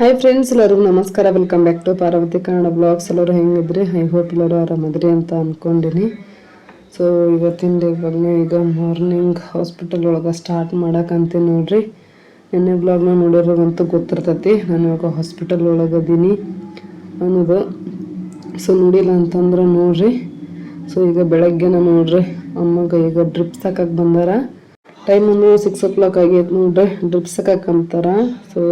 Hi friends ಎಲ್ಲರಿಗೂ ನಮಸ್ಕಾರ. Welcome back to Parvathi Kannada blogs ಎಲ್ಲರೂ ಹೆಂಗಿದ್ರಿ ಐ ಹೋಪ್ ಎಲ್ಲರೂ ಆರಾಮದ್ರಿ ಅಂತ ಅಂದ್ಕೊಂಡಿನಿ ಸೊ ಇವತ್ತಿನ ಡೇ ಬಗ್ಗೆ ಈಗ ಮಾರ್ನಿಂಗ್ ಹಾಸ್ಪಿಟಲ್ ಒಳಗೆ ಸ್ಟಾರ್ಟ್ ಮಾಡೋಕ್ಕಂತೀನಿ ನೋಡ್ರಿ. ನಿನ್ನೆ ಬ್ಲಾಗ್ನ ನೋಡಿರೋದಂತೂ ಗೊತ್ತಿರ್ತೈತಿ. ನಾನು ಇವಾಗ ಹಾಸ್ಪಿಟಲ್ ಒಳಗೆ ಅದೀನಿ ಅನ್ನೋದು. ಸೊ ನೋಡಿಲ್ಲ ಅಂತಂದ್ರೆ ನೋಡ್ರಿ. ಸೊ ಈಗ ಬೆಳಗ್ಗೆನ ನೋಡ್ರಿ. ಅಮ್ಮಗೆ ಈಗ ಡ್ರಿಪ್ಸ್ ಹಾಕಕ್ಕೆ ಬಂದಾರ. ಟೈಮ್ ಒಂದು ಸಿಕ್ಸ್ ಓ ಕ್ಲಾಕ್ ಆಗೈತೆ ನೋಡ್ರಿ. ಡ್ರಿಪ್ಸ್ ಹಾಕಂತಾರ ಸೊ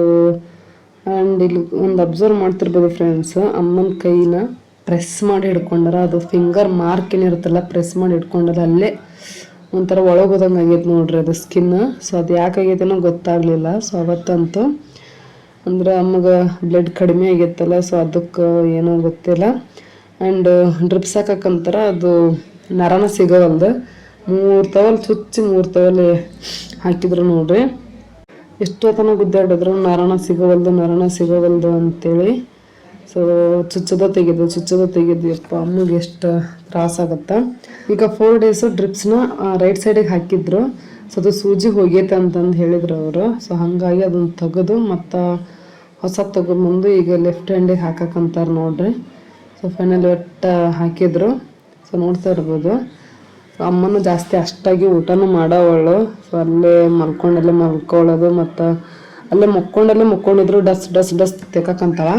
ಆ್ಯಂಡ್ ಇಲ್ಲಿ ಒಂದು ಅಬ್ಸರ್ವ್ ಮಾಡ್ತಿರ್ಬೋದು ಫ್ರೆಂಡ್ಸ್ ಅಮ್ಮನ ಕೈನ ಪ್ರೆಸ್ ಮಾಡಿ ಹಿಡ್ಕೊಂಡಾರ, ಅದು ಫಿಂಗರ್ ಮಾರ್ಕ್ ಏನಿರುತ್ತಲ್ಲ ಪ್ರೆಸ್ ಮಾಡಿ ಹಿಡ್ಕೊಂಡಾರ ಅಲ್ಲೇ ಒಂಥರ ಒಳಗೆ ಹೋದಂಗೆ ಆಗೈತೆ ನೋಡ್ರಿ ಅದು ಸ್ಕಿನ್ ಸೊ ಅದು ಯಾಕಾಗೈತೆನೋ ಗೊತ್ತಾಗಲಿಲ್ಲ. ಸೊ ಅವತ್ತಂತೂ ಅಂದ್ರೆ ಅಮ್ಮಗೆ ಬ್ಲಡ್ ಕಡಿಮೆ ಆಗಿತ್ತಲ್ಲ ಸೊ ಅದಕ್ಕೆ ಏನೋ ಗೊತ್ತಿಲ್ಲ. ಆ್ಯಂಡ್ ಡ್ರಿಪ್ಸ್ ಹಾಕಕ್ಕಂತಾರ ಅದು ನರನ ಸಿಗವಲ್ದು. ಮೂರು ತವಲ್ ಚುಚ್ಚಿ ಮೂರು ತವಲ್ ಹಾಕಿದ್ರು ನೋಡ್ರಿ. ಎಷ್ಟೊತ್ತನ ಗುದ್ದಾಡಿದ್ರು ನರಣ ಸಿಗವಲ್ದು ನರಣ ಸಿಗವಲ್ದು ಅಂತೇಳಿ. ಸೊ ಚುಚ್ಚದ ತೆಗೆದು ಚುಚ್ಚದ ತೆಗೆದು, ಯಪ್ಪ, ಅಮ್ಮಗೆ ಎಷ್ಟು ತ್ರಾಸಾಗುತ್ತೆ. ಈಗ ಫೋರ್ ಡೇಸು ಡ್ರಿಪ್ಸ್ನ ರೈಟ್ ಸೈಡಿಗೆ ಹಾಕಿದ್ರು. ಸೊ ಅದು ಸೂಜಿ ಹೋಗೈತೆ ಅಂತಂದು ಹೇಳಿದ್ರು ಅವರು. ಸೊ ಹಾಗಾಗಿ ಅದನ್ನು ತೆಗೆದು ಮತ್ತು ಹೊಸ ತಗೊಂಬಂದು ಈಗ ಲೆಫ್ಟ್ ಹ್ಯಾಂಡಿಗೆ ಹಾಕಕ್ಕಂತಾರೆ ನೋಡ್ರಿ. ಸೊ ಫೈನಲ್ ಒಟ್ಟು ಹಾಕಿದ್ರು. ಸೊ ನೋಡ್ತಾ ಇರ್ಬೋದು. ಅಮ್ಮನೂ ಜಾಸ್ತಿ ಅಷ್ಟಾಗಿ ಊಟನೂ ಮಾಡೋವಳು. ಸೊ ಅಲ್ಲೇ ಮಲ್ಕೊಂಡಲ್ಲೇ ಮಲ್ಕೊಳ್ಳೋದು ಮತ್ತು ಅಲ್ಲೇ ಮುಕ್ಕೊಂಡಲ್ಲೇ ಮುಕ್ಕೊಂಡಿದ್ರು ಡಸ್ ಡಸ್ ಡಸ್ ತೆಕ್ಕಂತಾಳ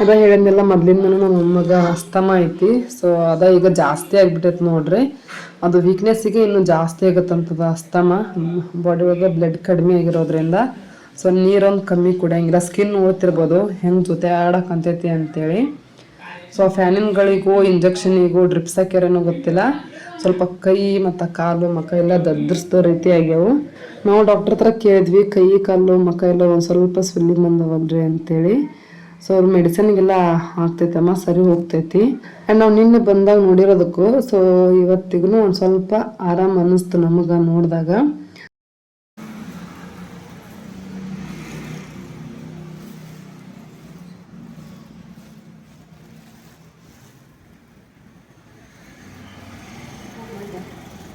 ಅದ ಹೇಳಿದ್ನೆಲ್ಲ ಮೊದ್ಲಿಂದನೂ ನಮ್ಮ ಅಮ್ಮಗ ಅಸ್ತಮ ಐತಿ. ಸೊ ಅದ ಈಗ ಜಾಸ್ತಿ ಆಗ್ಬಿಟ್ಟೈತೆ ನೋಡ್ರಿ. ಅದು ವೀಕ್ನೆಸ್ಸಿಗೆ ಇನ್ನೂ ಜಾಸ್ತಿ ಆಗತ್ತಂತದ ಅಸ್ತಮ. ಬಾಡಿ ಒಳಗೆ ಬ್ಲಡ್ ಕಡಿಮೆ ಆಗಿರೋದ್ರಿಂದ. ಸೊ ನೀರೊಂದು ಕಮ್ಮಿ ಕುಡಿಯಂಗಿಲ್ಲ. ಸ್ಕಿನ್ ನೋಡ್ತಿರ್ಬೋದು ಹೆಂಗೆ ಜೊತೆ ಆಡಕ್ಕಂತೈತಿ ಅಂತೇಳಿ. ಸೊ ಫ್ಯಾನಿನ್ಗಳಿಗೂ ಇಂಜೆಕ್ಷನಿಗೂ ಡ್ರಿಪ್ಸ್ ಹಾಕ್ಯಾರೇನೋ ಗೊತ್ತಿಲ್ಲ. ಸ್ವಲ್ಪ ಕೈ ಮತ್ತು ಕಾಲು ಮಕ ಎಲ್ಲ ದದ್ರಿಸ್ದೋ ರೀತಿ ಆಗ್ಯಾವು. ನಾವು ಡಾಕ್ಟ್ರ್ ಹತ್ರ ಕೇಳಿದ್ವಿ, ಕೈ, ಕಾಲು ಮಕ ಎಲ್ಲ ಒಂದು ಸ್ವಲ್ಪ ಸ್ವೆಲ್ಲಿಂಗ್ ಬಂದವಲ್ರಿ ಅಂತೇಳಿ. ಸೊ ಅವ್ರ ಮೆಡಿಸಿನ್ಗೆಲ್ಲ ಆಗ್ತೈತಮ್ಮ, ಸರಿ ಹೋಗ್ತೈತಿ. ಆ್ಯಂಡ್ ನಾವು ನಿನ್ನೆ ಬಂದಾಗ ನೋಡಿರೋದಕ್ಕೂ ಸೊ ಇವತ್ತಿಗೂ ಒಂದು ಸ್ವಲ್ಪ ಆರಾಮ್ ಅನ್ನಿಸ್ತು ನಮಗೆ ನೋಡಿದಾಗ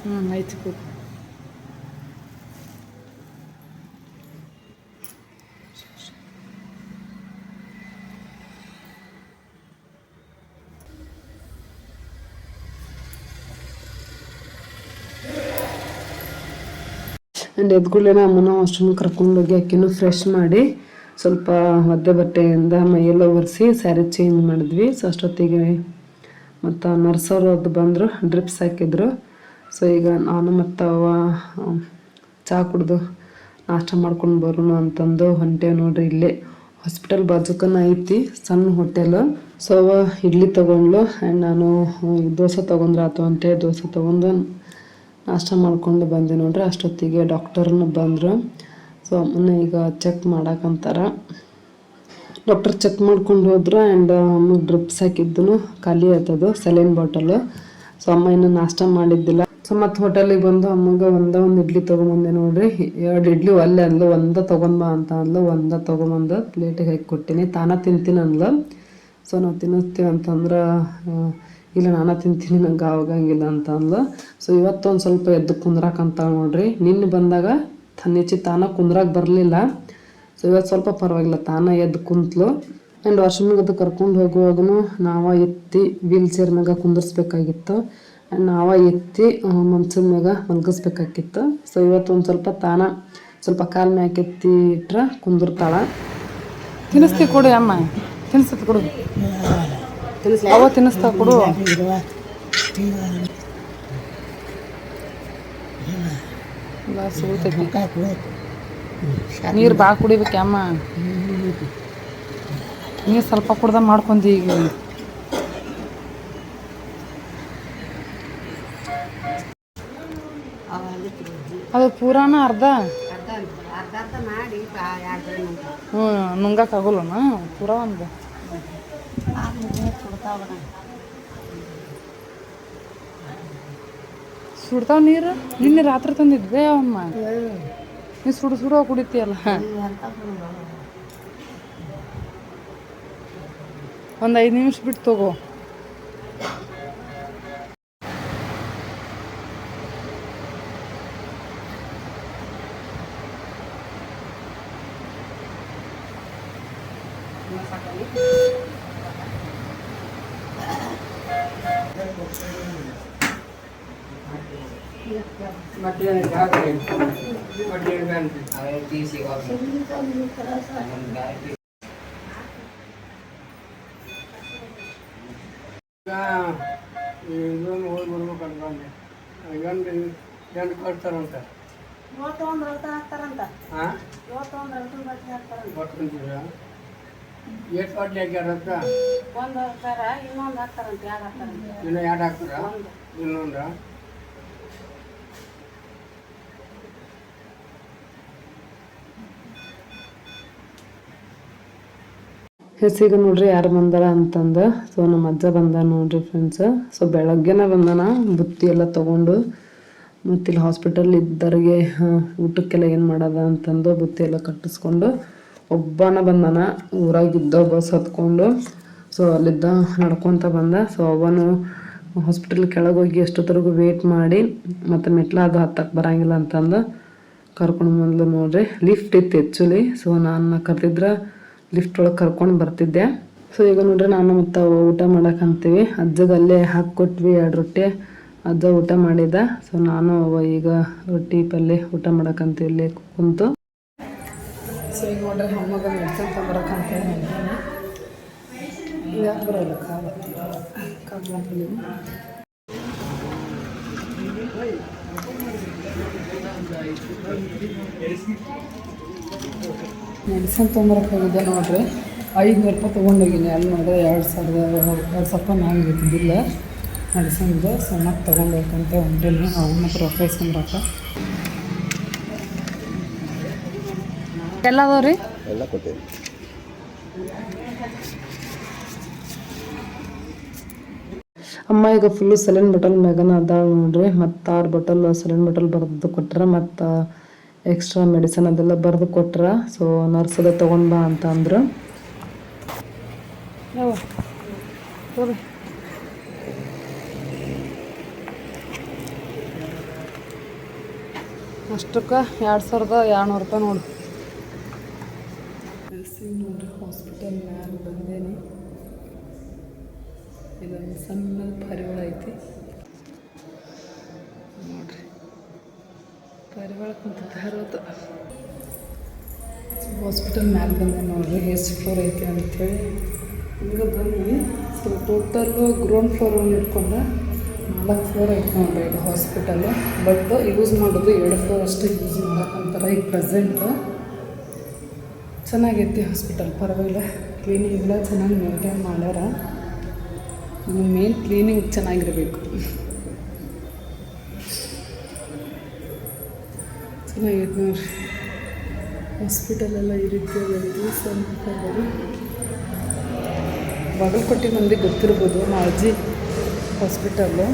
ಹ್ಞೂ ಆಯ್ತು ಕೂತು ಆ್ಯಂಡ್ ಎದ್ಗುಳ್ಳೇನ ಅಮ್ಮನ ವಾಶ್ರೂಮ್ ಕರ್ಕೊಂಡೋಗಿ ಅಕ್ಕಿನೂ ಫ್ರೆಶ್ ಮಾಡಿ ಸ್ವಲ್ಪ ಒದ್ದೆ ಬಟ್ಟೆಯಿಂದ ಮೈಯೆಲ್ಲ ಒರೆಸಿ ಸ್ಯಾರಿ ಚೇಂಜ್ ಮಾಡಿದ್ವಿ. ಸೊ ಅಷ್ಟೊತ್ತಿಗೆ ಮತ್ತು ನರ್ಸವರು ಅದು ಬಂದರು ಡ್ರಿಪ್ಸ್ ಹಾಕಿದ್ರು ಸೊ ಈಗ ನಾನು ಮತ್ತು ಅವ ಚಹಾ ಕುಡ್ದು ನಾಷ್ಟ ಮಾಡ್ಕೊಂಡು ಬರೋಣ ಅಂತಂದು ಹೊಂಟೆ ನೋಡ್ರಿ ಇಲ್ಲೇ. ಹಾಸ್ಪಿಟಲ್ ಬಾಜುಕನ ಐತಿ, ಸಣ್ಣ ಹೋಟೆಲ್ ಸೊ ಅವ ಇಡ್ಲಿ ತೊಗೊಂಡ್ಲು ಆ್ಯಂಡ್ ನಾನು ದೋಸೆ ತೊಗೊಂಡ್ರೆ ಆತು ಅಂತೇಳಿ ದೋಸೆ ತೊಗೊಂಡು ನಾಷ್ಟ ಮಾಡ್ಕೊಂಡು ಬಂದೆ ನೋಡ್ರಿ. ಅಷ್ಟೊತ್ತಿಗೆ ಡಾಕ್ಟರ್ನು ಬಂದರು. ಸೊ ಅಮ್ಮನ ಈಗ ಚೆಕ್ ಮಾಡಕ್ಕಂತಾರ ಡಾಕ್ಟರ್ ಚೆಕ್ ಮಾಡ್ಕೊಂಡು ಹೋದ್ರು ಆ್ಯಂಡ್ ಅಮ್ಮಗೆ ಡ್ರಿಪ್ಸ್ ಹಾಕಿದ್ದು ಖಾಲಿ ಆಯ್ತದು ಸಲೈನ್ ಬಾಟಲು ಸೊ ಅಮ್ಮ ಇನ್ನೂ ನಾಷ್ಟ ಮಾಡಿದ್ದಿಲ್ಲ. ಸೊ ಮತ್ತು ಹೋಟೆಲಿಗೆ ಬಂದು ಅಮ್ಮಗೆ ಒಂದ ಒಂದು ಇಡ್ಲಿ ತಗೊಂಬಂದೆ ನೋಡ್ರಿ. ಎರಡು ಇಡ್ಲಿ ಒಲ್ಲೆ ಅಂದ್ಲು, ಒಂದ ತೊಗೊಂಬ ಅಂತ ಅಂದ್ಲು, ಒಂದ ತೊಗೊಂಬಂದು ಪ್ಲೇಟಿಗೆ ಹಾಕಿ ಕೊಟ್ಟಿನಿ. ತಾನ ತಿಂತೀನಿ ಅಂದ್ಲು. ಸೊ ನಾವು ತಿನ್ನಿಸ್ತೀವಿ ಅಂತಂದ್ರೆ ಇಲ್ಲ ನಾನು ತಿಂತೀನಿ, ನಂಗೆ ಆವಾಗಂಗಿಲ್ಲ ಅಂತ ಅಂದ್ಲು. ಸೊ ಇವತ್ತೊಂದು ಸ್ವಲ್ಪ ಎದ್ದು ಕುಂದ್ರಾಕಂತ ನೋಡ್ರಿ. ನಿನ್ನೆ ಬಂದಾಗ ತನ್ನಿಚ್ಚಿ ತಾನ ಕುಂದ್ರಾಕ್ ಬರಲಿಲ್ಲ. ಸೊ ಇವತ್ತು ಸ್ವಲ್ಪ ಪರವಾಗಿಲ್ಲ, ತಾನ ಎದ್ದು ಕುಂತ್ಲು. ಆ್ಯಂಡ್ ವಾಶ್ರೂಮಿಗೆ ಅದು ಕರ್ಕೊಂಡು ಹೋಗುವಾಗೂ ನಾವ ಎತ್ತಿ ವೀಲ್ ಚೇರ್ನಾಗ ಕುಂದರ್ಸ್ಬೇಕಾಗಿತ್ತು. ಆ್ಯಂಡ್ ನಾವ ಎತ್ತಿ ಮನ್ಸಿನ ಮ್ಯಾಗ ಮಲ್ಗಿಸ್ಬೇಕಾಕಿತ್ತು ಸೊ ಇವತ್ತು ಒಂದು ಸ್ವಲ್ಪ ತಾನ ಸ್ವಲ್ಪ ಕಾಲ್ ಮ್ಯಾಕ್ ಎತ್ತಿ ಇಟ್ರೆ ಕುಂದಿರ್ತಾಳ. ತಿನ್ನಿಸ್ತಿ ಕೊಡು ಅಮ್ಮ. ತಿನ್ಸತ್ ಕೊಡು. ಅವ ತಿನ್ನಿಸ್ತಾ ಕೊಡು. ನೀರು ಭಾಳ ಕುಡಿಬೇಕು ಅಮ್ಮ. ನೀರು ಸ್ವಲ್ಪ ಕುಡ್ದ ಮಾಡ್ಕೊಂಡಿ ಈಗ. ಅದು ಪೂರಾನ ಅರ್ಧ? ಹ್ಞೂ ನುಂಗಕ್ಕಾಗಲ್ಲನ ಪೂರ ಒಂದು. ಸುಡ್ತಾವ ನೀರು? ನಿನ್ನೆ ರಾತ್ರಿ ತಂದಿದ್ದೆ ಅಮ್ಮ. ನೀ ಸುಡು ಸುಡೋ ಕುಡಿತೀಯಲ್ಲ. ಒಂದು ಐದು ನಿಮಿಷ ಬಿಟ್ಟು ತಗೋ. ಇದೊಂದು ಹೋಗಿ ಬರ್ಬೇಕು ಅನ್ಕೊಂಡೆ ಗಂಡು ಗಂಡು ಕೊಡ್ತಾರಂತ ಇವತ್ತು ಒಂದು ರಥ ಹಾಕ್ತಾರಂತ ಹಾಂ. ಇವತ್ತು ಒಂದು ರಥ ಬಟ್ಟೆ ಹಾಕ್ತಾರಂತ ಕೊಟ್ಕೊಂತೀರ ಎಷ್ಟು ಒಂದು ಹಾಕ್ತಾರ ಇನ್ನೊಂದು ಹಾಕ್ತಾರಂತ ಎರಡು ಹಾಕ್ತಾರಂತ ಇನ್ನು ಎರಡು ಹಾಕ್ತಾರ ಇನ್ನೊಂದು ಹೆಸಿಗೆ ನೋಡ್ರಿ ಯಾರು ಬಂದಾರ ಅಂತಂದು. ಸೊ ನಮ್ಮ ಅಜ್ಜ ಬಂದ ನೋಡ್ರಿ ಫ್ರೆಂಡ್ಸ್ ಸೊ ಬೆಳಗ್ಗೆನ ಬಂದಾನ. ಬುತ್ತಿ ಎಲ್ಲ ತಗೊಂಡು ಮತ್ತು ಇಲ್ಲಿ ಹಾಸ್ಪಿಟಲ್ ಇದ್ದರಿಗೆ ಊಟಕ್ಕೆಲ್ಲ ಏನು ಮಾಡೋದ ಅಂತಂದು ಬುತ್ತಿ ಎಲ್ಲ ಕಟ್ಟಿಸ್ಕೊಂಡು ಒಬ್ಬನ ಬಂದಾನ. ಊರಾಗಿದ್ದ ಬಸ್ ಹತ್ಕೊಂಡು ಸೊ ಅಲ್ಲಿದ್ದ ನಡ್ಕೊತ ಬಂದ. ಸೊ ಅವನು ಹಾಸ್ಪಿಟಲ್ ಕೆಳಗೆ ಹೋಗಿ ಎಷ್ಟೊತ್ತರೆಗೂ ವೇಟ್ ಮಾಡಿ ಮತ್ತು ಮೆಟ್ಲ ಅದು ಹತ್ತಕ್ಕೆ ಬರಂಗಿಲ್ಲ ಅಂತಂದು ಕರ್ಕೊಂಡು ಬಂದ್ಲು ನೋಡ್ರಿ. ಲಿಫ್ಟ್ ಇತ್ತು ಆ್ಯಕ್ಚುಲಿ ಸೊ ನಾನು ಕರೆದಿದ್ರೆ ಲಿಫ್ಟ್ ಒಳಗೆ ಕರ್ಕೊಂಡು ಬರ್ತಿದ್ದೆ. ಸೊ ಈಗ ನೋಡ್ರಿ ನಾನು ಮತ್ತೆ ಊಟ ಮಾಡಕ್ಕೆ ಅಂತೀವಿ. ಅಜ್ಜಗೆ ಅಲ್ಲೇ ಹಾಕ್ಕೊಟ್ವಿ ಎರಡು ರೊಟ್ಟಿ. ಅಜ್ಜ ಊಟ ಮಾಡಿದ. ಸೊ ನಾನು ಈಗ ರೊಟ್ಟಿ ಪಲ್ಯ ಊಟ ಮಾಡಕ್ಕಂತೀವಿ ಇಲ್ಲೇ ಕುಂತು. ಸೊ ಈಗ ನೋಡ್ರಿ ಮೊಮ್ಮಗ ಮೆಡಿಸಿನ್ ತೊಂಬರಕ್ಕಂತ ಯಾಕೆ ಬರೋಲ್ಲ ಕಾಲ ಮೆಡಿಸಿನ್ ತೊಗೊಂಬರಕ್ಕೆ ಹೋಗಿದ್ದೆ ನೋಡ್ರಿ. ಐದುನೂರು ರೂಪಾಯಿ ತೊಗೊಂಡೋಗಿನಿ ಅಲ್ಲಿ ನೋಡಿದ್ರೆ ಎರಡು ಸಾವಿರದ ಎರಡು ಸಾವಿರ ರೂಪಾಯಿ ಮ್ಯಾಗ ಇದ್ದಿದ್ದಿಲ್ಲ ಮೆಡಿಸಿನ್ದು ಸಣ್ಣಕ್ಕೆ ತೊಗೊಂಡೋಗಂತ ಹೊಂಟೀನಿ. ಅವನ ಹತ್ರ ರೊಕ್ಕ ಇಸ್ಕೊಂಬರಕ್ಕೆ ಎಲ್ಲ ಅದಾವ ರೀ ಅಮ್ಮ ಈಗ ಫುಲ್ಲು ಸೆಲೆನ್ ಬಟಲ್ ಮ್ಯಾಗನ ಅದಾವ ನೋಡ್ರಿ. ಮತ್ತು ಆರು ಬಟಲ್ ಸೆಲೆನ್ ಬಟಲ್ ಬರೆದು ಕೊಟ್ರೆ ಮತ್ತು ಎಕ್ಸ್ಟ್ರಾ ಮೆಡಿಸನ್ ಅದೆಲ್ಲ ಬರೆದು ಕೊಟ್ರ. ಸೊ ನರ್ಸ್ ಅದ ತೊಗೊಂಡ್ ಬಾ ಅಂತ ಅಂದ್ರು. ಅಷ್ಟಕ್ಕೆ ಎರಡು ಸಾವಿರದ ಎರಡುನೂರು ರೂಪಾಯಿ ನೋಡು. ನೋಡ್ರಿ ಹಾಸ್ಪಿಟಲ್ ಮ್ಯಾಲೆ ಬಂದೇನಿ. ಇದೊಂದು ಸಣ್ಣ ಪರಿವಳ ಐತಿ. ಹಾಸ್ಪಿಟಲ್ ಮ್ಯಾಲ ಬಂದೆ ನೋಡ್ರಿ ಎಷ್ಟು ಫ್ಲೋರ್ ಐತಿ ಅಂತೇಳಿ. ಹಿಂಗೆ ಬನ್ನಿ ಸೊ ಟೋಟಲ್ಲು ಗ್ರೌಂಡ್ ಫ್ಲೋರ್ ಒಂದು ಇಟ್ಕೊಂಡ್ರೆ ನಾಲ್ಕು ಫ್ಲೋರ್ ಐತಿ ನೋಡ್ರಿ ಇದು ಹಾಸ್ಪಿಟಲ್ ಬಟ್ ಯೂಸ್ ಮಾಡೋದು ಎರಡು ಫ್ಲೋರ್ ಅಷ್ಟೇ ಯೂಸ್ ಮಾಡೋಕ್ಕಂತಾರೆ ಈಗ ಪ್ರೆಸೆಂಟು ಚೆನ್ನಾಗೈತಿ ಹಾಸ್ಪಿಟಲ್ ಪರವಾಗಿಲ್ಲ. ಕ್ಲೀನಿಂಗ್ ಎಲ್ಲ ಚೆನ್ನಾಗಿ ಮೇಂಟೈನ್ ಮಾಡ್ಯಾರ. ಮೇನ್ ಕ್ಲೀನಿಂಗ್ ಚೆನ್ನಾಗಿರಬೇಕು. ಚೆನ್ನಾಗೈತೆ ನೋಡ್ರಿ ಹಾಸ್ಪಿಟಲೆಲ್ಲ ಈ ರೀತಿಯಾಗೈತಿ ಸ್ವಲ್ಪ ಬಾಗಲಕೋಟೆ ಮಂದಿ ಗೊತ್ತಿರ್ಬೋದು, ಮಾಜಿ ಹಾಸ್ಪಿಟಲ್ಲು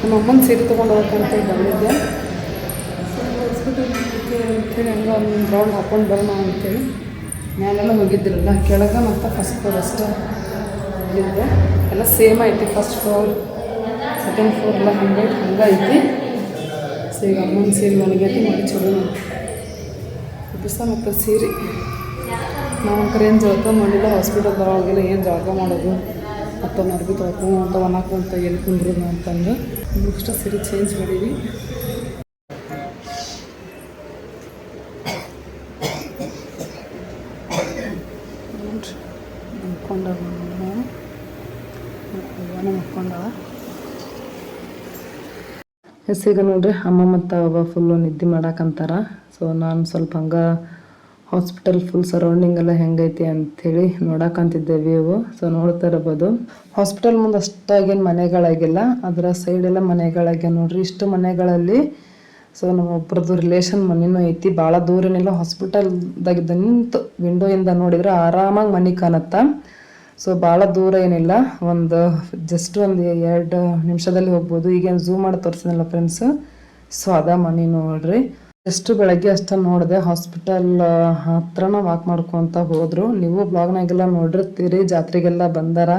ನಮ್ಮ ಅಮ್ಮನ ಸೀರೆ ತೊಗೊಂಡು ಹೋಗ್ಬೇಕಂತ ಬಂದಿದ್ದೆ ಹಾಸ್ಪಿಟಲ್ ಅಂತೇಳಿ ಹಂಗೆ ಒಂದು ರೌಂಡ್ ಹಾಕೊಂಡು ಬರೋಣ ಅಂತೇಳಿ. ಮೇಲೆಲ್ಲ ಹೋಗಿದ್ದಿರಲ್ಲ ಕೆಳಗೆ ಮತ್ತು ಫಸ್ಟ್ ಫ್ಲೋರ್ ಅಷ್ಟೇ. ಹೋಗಿದ್ದೆ ಎಲ್ಲ ಸೇಮ್ ಐತಿ ಫಸ್ಟ್ ಫ್ಲೋರ್ ಸೆಕೆಂಡ್ ಫ್ಲೋರ್ಲ ಎಲ್ಲ ಹಂಗೆ ಐತಿ ಸೊ ಈಗ ಅಮ್ಮನ ಸೀರೆ ಒಣಗೈತಿ ಮಾಡಿ ಚಲೋ ದಿವಸ ಮತ್ತು ಸೀರೆ. ನಾವು ಕರೆ ಏನು ಜಳಕ ಮಾಡಿಲ್ಲ ಹಾಸ್ಪಿಟಲ್ದೊಳಗೆಲ್ಲ ಏನು ಜಳಕ ಮಾಡೋದು? ಮತ್ತು ಅರ್ಬಿ ತೊಳ್ಕೊ ಅಂತ ಒಣಕು ಅಂತ ಎಲ್ಲಿ ಕುಂದ್ರದು ಅಂತಂದು. ನೆಕ್ಸ್ಟ್ ಸೀರೆ ಚೇಂಜ್ ಮಾಡೀವಿ ನೋಡ್ರಿ ನಮ್ಮ ಅವನ ಹೆಸೀಗ ನೋಡ್ರಿ, ಅಮ್ಮ ಮತ್ತು ಅವ ಫುಲ್ಲು ನಿದ್ದೆ ಮಾಡಾಕಂತಾರ. ಸೊ ನಾನು ಸ್ವಲ್ಪ ಹಂಗೆ ಹಾಸ್ಪಿಟಲ್ ಫುಲ್ ಸರೌಂಡಿಂಗ್ ಎಲ್ಲ ಹೆಂಗೈತಿ ಅಂಥೇಳಿ ನೋಡಾಕಂತಿದ್ದೆ ವ್ಯೂ ಸೊ ನೋಡ್ತಾ ಇರ್ಬೋದು. ಹಾಸ್ಪಿಟಲ್ ಮುಂದೆ ಅಷ್ಟಾಗೇನು ಮನೆಗಳಾಗಿಲ್ಲ. ಅದರ ಸೈಡೆಲ್ಲ ಮನೆಗಳಾಗ್ಯ ನೋಡ್ರಿ. ಇಷ್ಟು ಮನೆಗಳಲ್ಲಿ ಸೊ ನಮ್ಮ ಒಬ್ಬರದ್ದು ರಿಲೇಷನ್ ಮನೆನೂ ಐತಿ. ಭಾಳ ದೂರನಿಲ್ಲ ಹಾಸ್ಪಿಟಲ್ದಾಗಿದ್ದ ನಿಂತು ವಿಂಡೋಯಿಂದ ನೋಡಿದ್ರೆ ಆರಾಮಾಗಿ ಮನೆ ಕಾಣತ್ತ. ಸೊ ಭಾಳ ದೂರ ಏನಿಲ್ಲ. ಒಂದು ಜಸ್ಟ್ ಒಂದು ಎರಡು ನಿಮಿಷದಲ್ಲಿ ಹೋಗ್ಬೋದು. ಈಗೇನು ಝೂಮ್ ಮಾಡಿ ತೋರಿಸಿದಲ್ಲ ಫ್ರೆಂಡ್ಸ್ ಸೊ ಅದ ಮನೆ ನೋಡ್ರಿ. ಎಷ್ಟು ಬೆಳಗ್ಗೆ ಅಷ್ಟೇ ನೋಡಿದೆ ಹಾಸ್ಪಿಟಲ್ ಹತ್ರನ ವಾಕ್ ಮಾಡ್ಕೊತ ಹೋದ್ರು. ನೀವು ಬ್ಲಾಗ್ನಾಗೆಲ್ಲ ನೋಡಿರ್ತೀರಿ ಜಾತ್ರೆಗೆಲ್ಲ ಬಂದಾರ.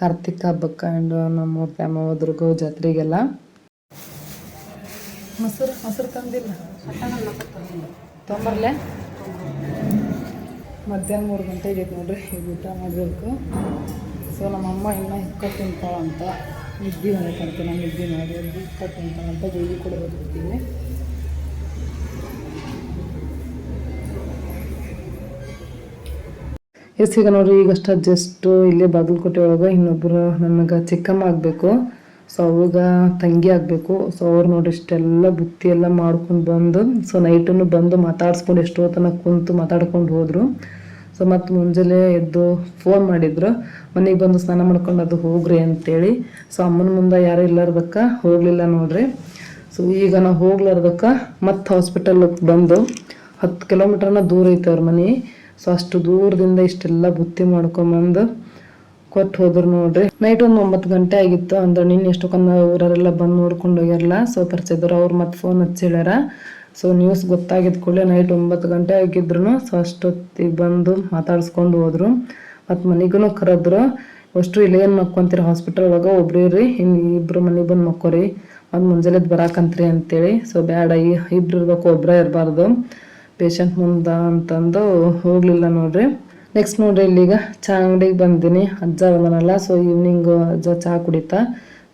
ಕಾರ್ತಿಕ್ ಹಬ್ಬಕ್ಕೆ ಆ್ಯಂಡ್ ನಮ್ಮ ಫ್ಯಾಮ ಹೋದ್ರಿಗೂ ಜಾತ್ರೆಗೆಲ್ಲ. ಮೊಸರು ಮೊಸರು ತಂದಿಲ್ಲ. ತೊಂಬರ್ಲೆ? ಮಧ್ಯಾಹ್ನ ಮೂರು ಗಂಟೆ ಇದೆ ನೋಡ್ರಿ ಈಗ ಊಟ ಮಾಡಬೇಕು. ಸೊ ನಮ್ಮಮ್ಮ ಇನ್ನೂ ಹಿಕ್ಕ ತಿಂತಾಳಂತ ನಿದ್ದೆ ಮಾಡಬೇಕಂತ ನಾನು ನಿದ್ದೆ ಮಾಡಿ. ಹಿಕ್ಕ ತಿಂತಾಳಂತ ಗುಳಿಗೆ ಕೂಡ ಬದುಕ್ತೀನಿ ಎಸ್, ಈಗ ನೋಡ್ರಿ, ಈಗಷ್ಟ ಜಸ್ಟ್ ಇಲ್ಲೇ ಬಾಗಲಕೋಟೆ ಒಳಗೆ ಇನ್ನೊಬ್ಬರು ನನಗೆ ಚಿಕ್ಕಮ್ಮ ಆಗಬೇಕು. ಸೊ ಅವಾಗ ತಂಗಿ ಆಗಬೇಕು. ಸೊ ಅವ್ರು ನೋಡಿ ಇಷ್ಟೆಲ್ಲ ಬುತ್ತಿ ಎಲ್ಲ ಮಾಡ್ಕೊಂಡು ಬಂದು ಸೊ ನೈಟನ್ನು ಬಂದು ಮಾತಾಡ್ಸ್ಕೊಂಡು ಎಷ್ಟೋ ತನಕ ಕುಂತು ಮಾತಾಡ್ಕೊಂಡು ಹೋದರು. ಸೊ ಮತ್ತು ಮುಂಜಾನೆ ಎದ್ದು ಫೋನ್ ಮಾಡಿದ್ರು, ಮನೆಗೆ ಬಂದು ಸ್ನಾನ ಮಾಡ್ಕೊಂಡು ಅದು ಹೋಗ್ರಿ ಅಂತೇಳಿ. ಸೊ ಅಮ್ಮನ ಮುಂದೆ ಯಾರು ಇಲ್ಲಾರ್ದಕ್ಕ ಹೋಗಲಿಲ್ಲ ನೋಡ್ರಿ. ಸೊ ಈಗ ನಾವು ಹೋಗ್ಲಾರ್ದಕ್ಕೆ ಮತ್ತೆ ಹಾಸ್ಪಿಟಲ್ಗೆ ಬಂದು ಹತ್ತು ಕಿಲೋಮೀಟರ್ನ ದೂರ ಐತೆ ಅವ್ರ ಮನೆ. ಸೊ ಅಷ್ಟು ದೂರದಿಂದ ಇಷ್ಟೆಲ್ಲ ಬುತ್ತಿ ಮಾಡ್ಕೊಂಬಂದು ಕೊಟ್ಟು ಹೋದ್ರು ನೋಡ್ರಿ. ನೈಟ್ ಒಂದು ಒಂಬತ್ತು ಗಂಟೆ ಆಗಿತ್ತು, ಅಂದ್ರೆ ನಿನ್ನೆ ಎಷ್ಟೊಕ್ಕ ಊರರೆಲ್ಲ ಬಂದು ನೋಡ್ಕೊಂಡು ಹೋಗ್ಯಾರಲ್ಲ. ಸೊ ಪರಿಚಯದವ್ರು ಅವ್ರು ಮತ್ತೆ ಫೋನ್ ಹಚ್ಚಿ ಹೇಳ್ಯಾರ ಸೊ ನ್ಯೂಸ್ ಗೊತ್ತಾಗಿದ್ದ ಕೂಡಲೇ ನೈಟ್ ಒಂಬತ್ತು ಗಂಟೆ ಆಗಿದ್ರು ಸೊ ಅಷ್ಟೊತ್ತಿಗೆ ಬಂದು ಮಾತಾಡಿಸ್ಕೊಂಡು ಹೋದ್ರು. ಮತ್ತು ಮನೆಗೂ ಕರೆದ್ರು. ಅಷ್ಟು ಇಲ್ಲಿ ಏನು ಮಕ್ಕೊಂತೀರಿ ಹಾಸ್ಪಿಟಲ್ ಒಳಗೆ ಒಬ್ರೇ ರೀ ಹಿಂಗೆ ಇಬ್ರು ಮನೆಗೆ ಬಂದು ಮಕ್ಕೋರಿ. ಮತ್ತು ಮುಂಜಾನೆದ್ದು ಬರಾಕಂತ್ರಿ ಅಂತೇಳಿ. ಸೊ ಬ್ಯಾಡ, ಈ ಇಬ್ರು ಇರ್ಬೇಕು ಒಬ್ಬರೇ ಇರಬಾರ್ದು. ಪೇಷಂಟ್ ಮುಂದೆ ಅಂತಂದು ಹೋಗಲಿಲ್ಲ ನೋಡ್ರಿ. ನೆಕ್ಸ್ಟ್ ನೋಡ್ರಿ ಇಲ್ಲಿಗ ಚಹಾ ಅಂಗಡಿಗೆ ಬಂದೀನಿ. ಅಜ್ಜ ಬಂದನಲ್ಲ ಸೊ ಈವ್ನಿಂಗ್ ಅಜ್ಜ ಚಹಾ ಕುಡಿತಾ.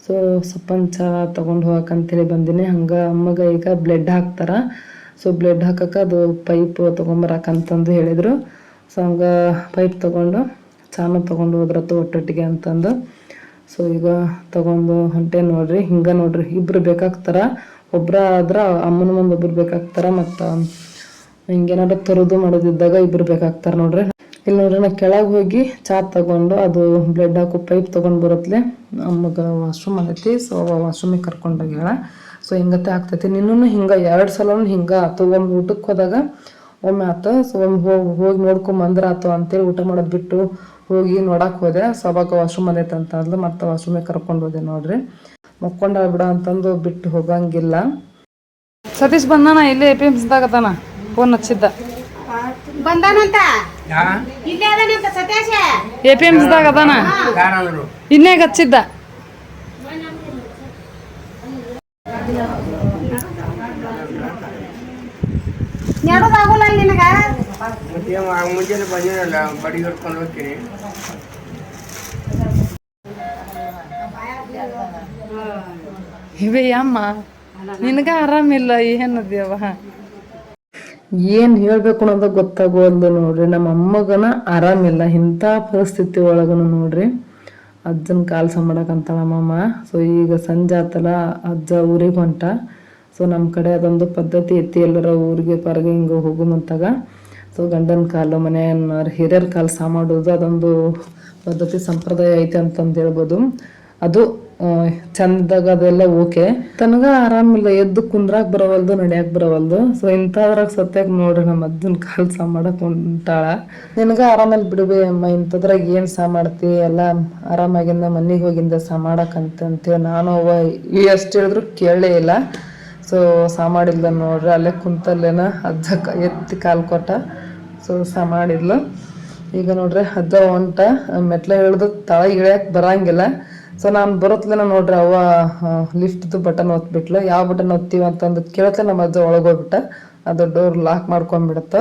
ಸೊ ಸಪ್ಪನ್ ಚಹಾ ತೊಗೊಂಡು ಹೋಗಕ್ಕಂತೇಳಿ ಬಂದಿನಿ. ಹಂಗೆ ಅಮ್ಮಗೆ ಈಗ ಬ್ಲಡ್ ಹಾಕ್ತಾರ. ಸೊ ಬ್ಲಡ್ ಹಾಕಕ್ಕೆ ಅದು ಪೈಪ್ ತೊಗೊಂಬರಕ್ಕಂತಂದು ಹೇಳಿದರು. ಸೊ ಹಂಗೆ ಪೈಪ್ ತೊಗೊಂಡು ಚಾನು ತೊಗೊಂಡು ಹೋದ್ರತ್ತು ಒಟ್ಟೊಟ್ಟಿಗೆ ಅಂತಂದು. ಸೊ ಈಗ ತಗೊಂಡು ಹೊಂಟೆ ನೋಡ್ರಿ. ಹಿಂಗೆ ನೋಡ್ರಿ. ಇಬ್ರು ಬೇಕಾಗ್ತಾರ. ಒಬ್ರ ಆದ್ರೆ ಅಮ್ಮನ ಮುಂದೆ ಒಬ್ರು ಬೇಕಾಗ್ತಾರ ಮತ್ತು ಹಿಂಗೇನಾದ್ರು ತರೋದು ಮಾಡೋದಿದ್ದಾಗ ಇಬ್ರು ಬೇಕಾಗ್ತಾರ ನೋಡ್ರಿ. ಇಲ್ಲಿ ನೋಡ್ರಿ ನಾ ಕೆಳಗೆ ಹೋಗಿ ಚಾ ತಗೊಂಡು ಅದು ಬ್ಲಡ್ ಹಾಕು ಪೈಪ್ ತೊಗೊಂಡು ಬರತ್ಲೆ ನಮಗೆ ವಾಶ್ರೂಮ್ ಆಗೈತಿ ಸೊ ವಾಶ್ರೂಮಿಗೆ ಕರ್ಕೊಂಡೋಗ್ಯಾಳ ಸೊ ಹಿಂಗತ್ತೆ ಆಗ್ತೈತಿ. ನಿನ್ನೂ ಹಿಂಗೆ, ಎರಡು ಸಲ ಹಿಂಗೆ ಆತು. ಒಮ್ಮೆ ಊಟಕ್ಕೆ ಹೋದಾಗ ಒಮ್ಮೆ ಆತು. ಸೊ ಒಮ್ಮೆ ಹೋಗಿ ಹೋಗಿ ನೋಡ್ಕೊಂಬಂದ್ರೆ ಬಂದ್ರ ಆತು ಅಂತೇಳಿ ಊಟ ಮಾಡೋದು ಬಿಟ್ಟು ಹೋಗಿ ನೋಡಕ್ಕೆ ಹೋದೆ. ಸೊ ಅವಾಗ ವಾಶ್ರೂಮ್ ಅದೈತೆ ಅಂತ ಅಂದ್ಲು. ಮತ್ತೆ ವಾಶ್ರೂಮಿಗೆ ಕರ್ಕೊಂಡು ಹೋದೆ ನೋಡ್ರಿ. ಮಕ್ಕೊಂಡ ಬಿಡ ಅಂತಂದು ಬಿಟ್ಟು ಹೋಗಂಗಿಲ್ಲ. ಸತೀಶ್ ಬಂದಾನ? ಇಲ್ಲೇ ಎ ಪಿ ಎಂ ಸಿದಾಗತ್ತಾನ ಫೋನ್ ಹಚ್ಚಿದ್ದ. ಬಂದಾನಂತ? ಇಲ್ಲೇ ಅದಾನಂತ ಎ ಪಿ ಎಂ ಸಿದಾಗ ಅದಾನ? ಇನ್ನೇ ಇನ್ನೇಗ ಹಚ್ಚಿದ್ದ ನೆಡೋದಾಗಲ್ಲ ನಿನಗ? ಮತ್ತೆ ಮುಂಜಾನೆ ಬಂದಿರಲ್ಲ ಬಡಿ ಹಿಡ್ಕೊಂಡು ಹೋಗ್ತೀನಿ. ಇವೆ ಅಮ್ಮ ನಿನಗ ಆರಾಮಿಲ್ಲ ಏನದ್ಯವ ಏನ್ ಹೇಳ್ಬೇಕು ಅನ್ನೋದು ಗೊತ್ತಾಗುವಲ್ದು ನೋಡ್ರಿ. ನಮ್ಮ ಅಮ್ಮಗನ ಆರಾಮಿಲ್ಲ. ಇಂಥ ಪರಿಸ್ಥಿತಿ ಒಳಗನು ನೋಡ್ರಿ. ಅಜ್ಜನ ಕಾಲ್ಸ ಮಾಡಕಂತಾಳ ನಮ್ಮಮ್ಮ ಸೊ ಈಗ ಸಂಜೆ ಆತಲ್ಲ, ಅಜ್ಜ ಊರಿಗೆ ಹೊಂಟ. ಸೊ ನಮ್ಮ ಕಡೆ ಅದೊಂದು ಪದ್ಧತಿ ಐತಿ. ಎಲ್ಲರ ಊರಿಗೆ ಪರಗೆ ಹಿಂಗೆ ಹೋಗು ಮುಂತಾಗ ಸೊ ಗಂಡನ ಕಾಲು ಮನೆಯನ್ನು ಹಿರಿಯರ ಕಾಲು ಸಹ ಮಾಡೋದು ಅದೊಂದು ಪದ್ಧತಿ ಸಂಪ್ರದಾಯ ಐತೆ ಅಂತಂದು ಹೇಳ್ಬೋದು. ಅದು ಚಂದಾಗ ಅದೆಲ್ಲ ಓಕೆ. ತನಗ ಆರಾಮಿಲ್ಲ, ಎದ್ದು ಕುಂದ್ರಾಕ್ ಬರವಲ್ದು, ನಡ್ಯಾಕ್ ಬರವಲ್ದು. ಸೊ ಇಂಥದ್ರಾಗ ಸತ್ಯಾಗ ನೋಡ್ರಿ ನಮ್ಮ ಅಜ್ಜನ ಕಾಲ್ ಸಹ ಮಾಡಕ್ ಹೊಂಟಾಳ ನಿನಗ ಆರಾಮಲ್ಲಿ ಬಿಡುವೆ ಅಮ್ಮ, ಇಂಥದ್ರಾಗ ಏನ್ ಸಹ ಮಾಡ್ತಿ? ಎಲ್ಲ ಆರಾಮಾಗಿಂದ ಮನೆಗೆ ಹೋಗಿಂದ ಸಹ ಮಾಡಕ್ಕಂತ ಅಂತೇಳಿ ನಾನು ಅವ ಎಷ್ಟು ಹೇಳಿದ್ರು ಕೇಳಲೇ ಇಲ್ಲ. ಸೊ ಸಹ ಮಾಡಿಲ್ಲ ನೋಡ್ರಿ, ಅಲ್ಲೇ ಕುಂತಲ್ಲೇನ ಅಜ್ಜ ಎತ್ತಿ ಕಾಲು ಕೊಟ್ಟ. ಸೊ ಸಹ ಮಾಡಿದ್ಲು. ಈಗ ನೋಡ್ರಿ, ಅಜ್ಜ ಹೊಂಟ ಮೆಟ್ಲ ಇಳಿದು ತಳ ಇಳಿಯಕ್ ಬರಂಗಿಲ್ಲ. ಸೊ ನಾನು ಬರೋತ್ಲೇನ ನೋಡ್ರಿ ಅವ್ವ ಲಿಫ್ಟ್ದು ಬಟನ್ ಒತ್ಬಿಟ್ಲು. ಯಾವ ಬಟನ್ ಒತ್ತೀವಿ ಅಂತಂದು ಕೇಳತ್ಲೆ ನಮ್ಮ ಅಜ್ಜ ಒಳಗೆ ಹೋಗ್ಬಿಟ್ಟ. ಅದು ಡೋರ್ ಲಾಕ್ ಮಾಡ್ಕೊಂಡ್ಬಿಡತ್ತ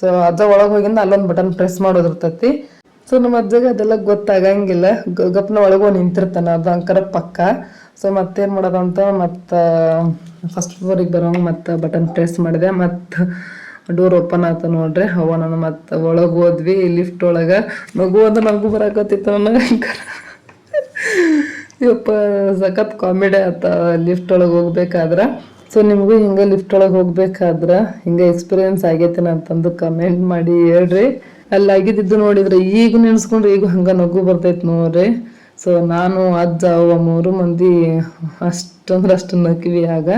ಸೊ ಅಜ್ಜ ಒಳಗೆ ಹೋಗಿಂದ ಅಲ್ಲೊಂದು ಬಟನ್ ಪ್ರೆಸ್ ಮಾಡೋದಿರ್ತೈತಿ. ಸೊ ನಮ್ಮ ಅಜ್ಜಗೆ ಅದೆಲ್ಲ ಗೊತ್ತಾಗಂಗಿಲ್ಲ. ಗಪ್ನ ಒಳಗೆ ನಿಂತಿರ್ತಾನೆ. ಅದು ಅಂಕರ ಪಕ್ಕ. ಸೊ ಮತ್ತೇನು ಮಾಡೋದಂತ ಮತ್ತು ಫಸ್ಟ್ ಫ್ಲೋರಿಗೆ ಬರೋಂಗೆ ಮತ್ತೆ ಬಟನ್ ಪ್ರೆಸ್ ಮಾಡಿದೆ. ಮತ್ತು ಡೋರ್ ಓಪನ್ ಆತ ನೋಡ್ರಿ. ಅವ ನಾನು ಮತ್ತೆ ಒಳಗೆ ಹೋದ್ವಿ. ಲಿಫ್ಟ್ ಒಳಗೆ ಮಗು ಅಂದ್ರೆ ನಗು ಬರಕತ್ತಿತ್ತು ನನಗೆ ಯಪ್ಪ, ಸಖತ್ ಕಾಮಿಡಿ ಆತ ಲಿಫ್ಟ್ ಒಳಗೆ ಹೋಗ್ಬೇಕಾದ್ರ. ಸೊ ನಿಮಗೂ ಹಿಂಗೆ ಲಿಫ್ಟ್ ಒಳಗೆ ಹೋಗ್ಬೇಕಾದ್ರ ಹಿಂಗೆ ಎಕ್ಸ್ಪೀರಿಯನ್ಸ್ ಆಗೈತೇನ ಅಂತಂದು ಕಮೆಂಟ್ ಮಾಡಿ ಹೇಳ್ರಿ. ಅಲ್ಲಿ ಆಗಿದ್ದು ನೋಡಿದ್ರೆ ಈಗ ನೆನ್ಸ್ಕೊಂಡ್ರೆ ಈಗ ಹಂಗ ನಗು ಬರ್ತೈತೆ ನೋಡ್ರಿ. ಸೊ ನಾನು, ಅಜ್ಜ, ಅವ್ವ ಮೂರು ಮಂದಿ ಅಷ್ಟಂದ್ರೆ ಅಷ್ಟು ನಕ್ವಿ ಆಗ.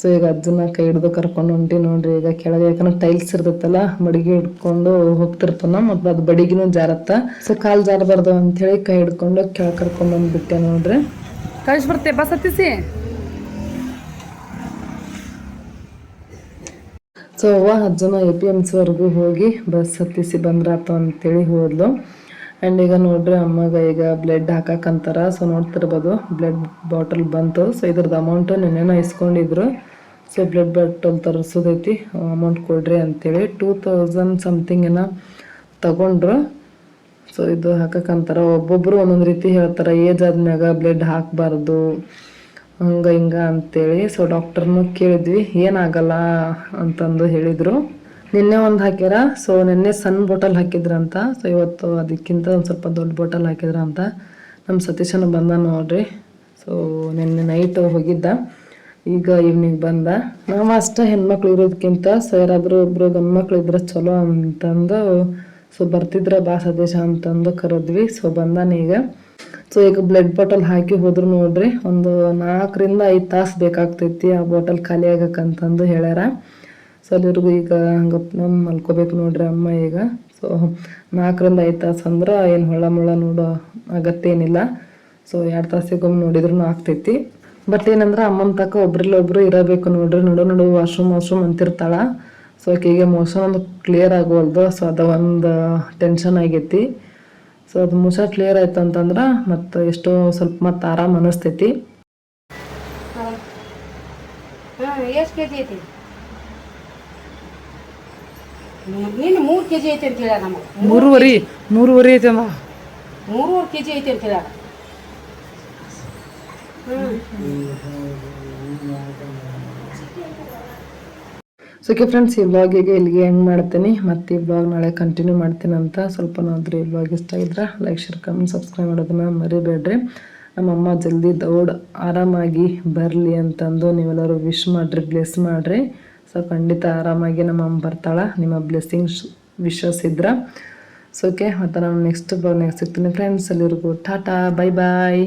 ಸೊ ಈಗ ಅಜ್ಜನ ಕೈ ಹಿಡ್ದು ಕರ್ಕೊಂಡು ಹೊಂಟಿ ನೋಡ್ರಿ ಈಗ ಕೆಳಗೆ ಯಾಕಂದ್ರೆ ಟೈಲ್ಸ್ ಇರ್ತೈತಲ್ಲ ಬಡಿಗೆ ಹಿಡ್ಕೊಂಡು ಹೋಗ್ತಿರ್ತಾನ ಮತ್ತು ಅದು ಬಡಿಗಿನೂ ಜಾರತ್ತ. ಸೊ ಕಾಲು ಜಾರಬಾರ್ದು ಅಂತೇಳಿ ಕೈ ಹಿಡ್ಕೊಂಡು ಕೆಳಗೆ ಕರ್ಕೊಂಡು ಬಂದ್ಬಿಟ್ಟೆ ನೋಡ್ರಿ. ಕಳಿಸಿ ಬರ್ತೆ ಬಸ್ ಹತ್ತಿಸಿ ಸೊ ಅವ್ವ ಅಜ್ಜನ ಎ ಪಿ ಎಂ ಸಿವರೆಗೂ ಹೋಗಿ ಬಸ್ ಹತ್ತಿಸಿ ಬಂದ್ರಾತ ಅಂತೇಳಿ ಹೋದ್ಲು. ಆ್ಯಂಡ್ ಈಗ ನೋಡ್ರಿ ಅಮ್ಮಗೆ ಈಗ ಬ್ಲಡ್ ಹಾಕಕ್ಕಂತಾರ ಸೊ ನೋಡ್ತಿರ್ಬೋದು ಬ್ಲಡ್ ಬಾಟಲ್ ಬಂತು. ಸೊ ಇದ್ರದ್ದು ಅಮೌಂಟ್ ನಿನ್ನೆನ ಇಸ್ಕೊಂಡಿದ್ರು. ಸೊ ಬ್ಲಡ್ ಬಾಟಲ್ ತರಿಸೋದೈತಿ ಅಮೌಂಟ್ ಕೊಡ್ರಿ ಅಂತೇಳಿ ಟೂ ತೌಸಂಡ್ ಸಮಥಿಂಗ್ ಏನೋ ತಗೊಂಡ್ರು. ಸೊ ಇದು ಹಾಕಕ್ಕಂತಾರ ಒಬ್ಬೊಬ್ಬರು ಒಂದೊಂದು ರೀತಿ ಹೇಳ್ತಾರೆ ಏಜ್ ಆದ್ಮ್ಯಾಗ ಬ್ಲಡ್ ಹಾಕಬಾರ್ದು, ಹಂಗೆ ಹಿಂಗೆ ಅಂತೇಳಿ. ಸೊ ಡಾಕ್ಟರ್ನು ಕೇಳಿದ್ವಿ, ಏನಾಗಲ್ಲ ಅಂತಂದು ಹೇಳಿದ್ರು. ನಿನ್ನೆ ಒಂದು ಹಾಕ್ಯಾರ. ಸೊ ನಿನ್ನೆ ಸಣ್ಣ ಬಾಟಲ್ ಹಾಕಿದ್ರಂತ ಸೊ ಇವತ್ತು ಅದಕ್ಕಿಂತ ಒಂದು ಸ್ವಲ್ಪ ದೊಡ್ಡ ಬಾಟಲ್ ಹಾಕಿದ್ರ ಅಂತ. ನಮ್ಮ ಸತೀಶನ ಬಂದ ನೋಡ್ರಿ. ಸೊ ನಿನ್ನೆ ನೈಟ್ ಹೋಗಿದ್ದ. ಈಗ ಈವ್ನಿಂಗ್ ಬಂದ. ನಾವು ಅಷ್ಟೇ ಹೆಣ್ಮಕ್ಳು ಇರೋದಕ್ಕಿಂತ ಸೊ ಯಾರಾದರೂ ಒಬ್ಬರು ಗಂಡ್ಮಕ್ಳು ಇದ್ರೆ ಚಲೋ ಅಂತಂದು ಸೊ ಬರ್ತಿದ್ರ ಬಾ ಸದೇಶ ಅಂತಂದು ಕರೆದ್ವಿ. ಸೊ ಬಂದಾನ ಈಗ. ಸೊ ಈಗ ಬ್ಲಡ್ ಬಾಟಲ್ ಹಾಕಿ ಹೋದ್ರು ನೋಡ್ರಿ. ಒಂದು ನಾಲ್ಕರಿಂದ ಐದು ತಾಸು ಬೇಕಾಗ್ತೈತಿ ಆ ಬಾಟಲ್ ಖಾಲಿ ಆಗಕ್ಕಂತಂದು ಹೇಳ್ಯಾರ. ಸೊ ಅಲ್ಲಿವರೆಗೂ ಈಗ ಹಂಗಪ್ಪ ನಮ್ಮ ಮಲ್ಕೋಬೇಕು ನೋಡ್ರಿ ಅಮ್ಮ ಈಗ. ಸೊ ನಾಲ್ಕರಿಂದ ಐದು ತಾಸು ಅಂದ್ರೆ ಏನು ಹೊಳ್ಳ ಮುಳ್ಳ ನೋಡೋ ಅಗತ್ಯ ಏನಿಲ್ಲ ಸೊ ಎರಡು ತಾಸಿಗೊಮ್ಮೆ ನೋಡಿದ್ರು ಆಗ್ತೈತಿ. ಬಟ್ ಏನಂದ್ರೆ ಅಮ್ಮನ ತಕ್ಕ ಒಬ್ರಿಲ್ಲೊಬ್ರು ಇರಬೇಕು ನೋಡ್ರಿ. ನೋಡು ನೋಡು ವಾಶ್ರೂಮ್ ವಾಶ್ರೂಮ್ ಅಂತಿರ್ತಾಳ. ಸೊ ಆಕೆಗೆ ಮೋಸನ್ ಒಂದು ಕ್ಲಿಯರ್ ಆಗೋಲ್ದು ಸೊ ಅದು ಒಂದು ಟೆನ್ಷನ್ ಆಗೈತಿ. ಸೊ ಅದು ಮೋಸ ಕ್ಲಿಯರ್ ಆಯ್ತು ಅಂತಂದ್ರೆ ಮತ್ತು ಎಷ್ಟೋ ಸ್ವಲ್ಪ ಮತ್ತೆ ಆರಾಮ್ ಅನಿಸ್ತೈತಿ. ಎಷ್ಟು ಮೂರು ಕೆ ಜಿ ಐತಿ ಅಂತ ಹೇಳ್ಯಾರ ನಮಗೆ. ಮೂರುವರೆ ಮೂರುವರೆ ಐತೆ ಅಮ್ಮ. ಮೂರುವರೆ ಕೆ ಜಿ ಐತಿ ಅಂತ ಹೇಳ್ಯಾರ. ಸೊ ಓಕೆ ಫ್ರೆಂಡ್ಸ್ ಈ ಬ್ಲಾಗಿಗೆ ಇಲ್ಲಿಗೆ ಎಂಡ್ ಮಾಡ್ತೀನಿ. ಮತ್ತು ಈ ಬ್ಲಾಗ್ ನಾಳೆ ಕಂಟಿನ್ಯೂ ಮಾಡ್ತೀನಿ ಅಂತ ಸ್ವಲ್ಪ ನಾದ್ರೂ ಈ ಬ್ಲಾಗ್ ಇಷ್ಟ ಆಗಿದ್ರೆ ಲೈಕ್ ಶೇರ್ ಕಮೆಂಟ್ ಸಬ್ಸ್ಕ್ರೈಬ್ ಮಾಡೋದನ್ನ ಮರಿಬೇಡ್ರಿ. ನಮ್ಮಮ್ಮ ಜಲ್ದಿ ದೌಡ್ ಆರಾಮಾಗಿ ಬರಲಿ ಅಂತಂದು ನೀವೆಲ್ಲರೂ ವಿಶ್ ಮಾಡಿರಿ ಬ್ಲೆಸ್ ಮಾಡಿರಿ. ಸೊ ಖಂಡಿತ ಆರಾಮಾಗಿ ನಮ್ಮ ಅಮ್ಮ ಬರ್ತಾಳೆ, ನಿಮ್ಮ ಬ್ಲೆಸ್ಸಿಂಗ್ಸ್ ವಿಶ್ವಾಸ ಇದ್ರೆ ಸೊ ಓಕೆ ಮತ್ತು ನಾನು ನೆಕ್ಸ್ಟ್ ನೆಕ್ಸ್ಟ್ ಸಿಗ್ತೀನಿ ಫ್ರೆಂಡ್ಸ್ ಎಲ್ಲರಿಗೂ ಟಾಟಾ ಬೈ ಬಾಯ್